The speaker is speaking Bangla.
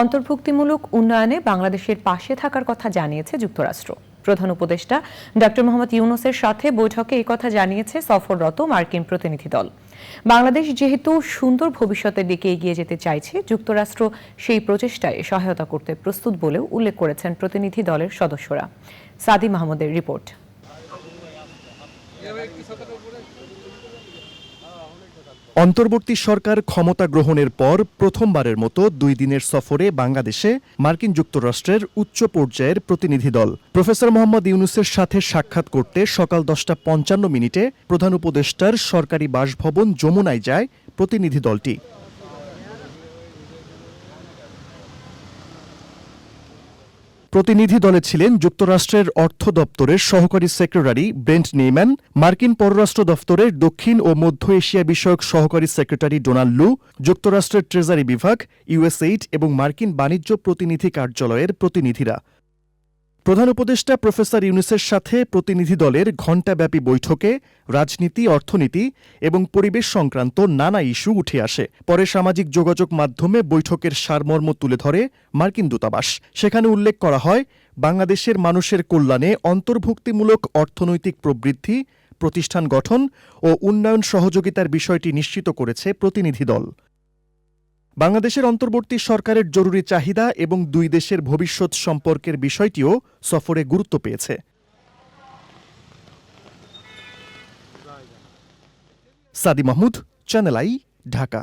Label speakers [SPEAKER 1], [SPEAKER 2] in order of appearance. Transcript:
[SPEAKER 1] অন্তর্ভুক্তিমূলক উন্নয়নে বাংলাদেশের পাশে থাকার কথা জানিয়েছে যুক্তরাষ্ট্র। প্রধান উপদেষ্টা ডক্টর মোহাম্মদ ইউনুসের সাথে বৈঠকে এই কথা জানিয়েছে সফররত মার্কিন প্রতিনিধি দল। বাংলাদেশ যেহেতু সুন্দর ভবিষ্যতের দিকে এগিয়ে যেতে চাইছে, যুক্তরাষ্ট্র সেই প্রচেষ্টায় সহায়তা করতে প্রস্তুত বলেও উল্লেখ করেছেন প্রতিনিধি দলের সদস্যরা। সাদি মাহমুদের রিপোর্ট।
[SPEAKER 2] অন্তর্বর্তী সরকার ক্ষমতা গ্রহণের পর প্রথমবারের মতো দুই দিনের সফরে বাংলাদেশে মার্কিন যুক্তরাষ্ট্রের উচ্চ পর্যায়ের প্রতিনিধি দল। প্রফেসর মোহাম্মদ ইউনুসের সাথে সাক্ষাৎ করতে সকাল দশটা পঞ্চান্ন মিনিটে প্রধান উপদেষ্টার সরকারি বাসভবন যমুনায় যায় প্রতিনিধি দলটি। প্রতিনিধি দলে ছিলেন যুক্তরাষ্ট্রের অর্থ দপ্তরের সহকারী সেক্রেটারি ব্রেন্ট নেইম্যান মার্কিন পররাষ্ট্র দপ্তরের দক্ষিণ ও মধ্য এশিয়া বিষয়ক সহকারী সেক্রেটারি ডোনাল্ড লু, যুক্তরাষ্ট্রের ট্রেজারি বিভাগ ইউএসএইড এবং মার্কিন বাণিজ্য প্রতিনিধি কার্যালয়ের প্রতিনিধিরা। প্রধান উপদেষ্টা প্রফেসর ইউনুসের সাথে প্রতিনিধি দলের ঘণ্টাব্যাপী বৈঠকে রাজনীতি, অর্থনীতি এবং পরিবেশ সংক্রান্ত নানা ইস্যু উঠে আসে। পরে সামাজিক যোগাযোগ মাধ্যমে বৈঠকের সারমর্ম তুলে ধরে মার্কিন দূতাবাস। সেখানে উল্লেখ করা হয়, বাংলাদেশের মানুষের কল্যাণে অন্তর্ভুক্তিমূলক অর্থনৈতিক প্রবৃদ্ধি, প্রতিষ্ঠান গঠন ও উন্নয়ন সহযোগিতার বিষয়টি নিশ্চিত করেছে প্রতিনিধি দল। বাংলাদেশের অন্তর্বর্তী সরকারের জরুরি চাহিদা এবং দুই দেশের ভবিষ্যৎ সম্পর্কের বিষয়টিও সফরে গুরুত্ব পেয়েছে। Sadi Mahmud Channel i, Dhaka.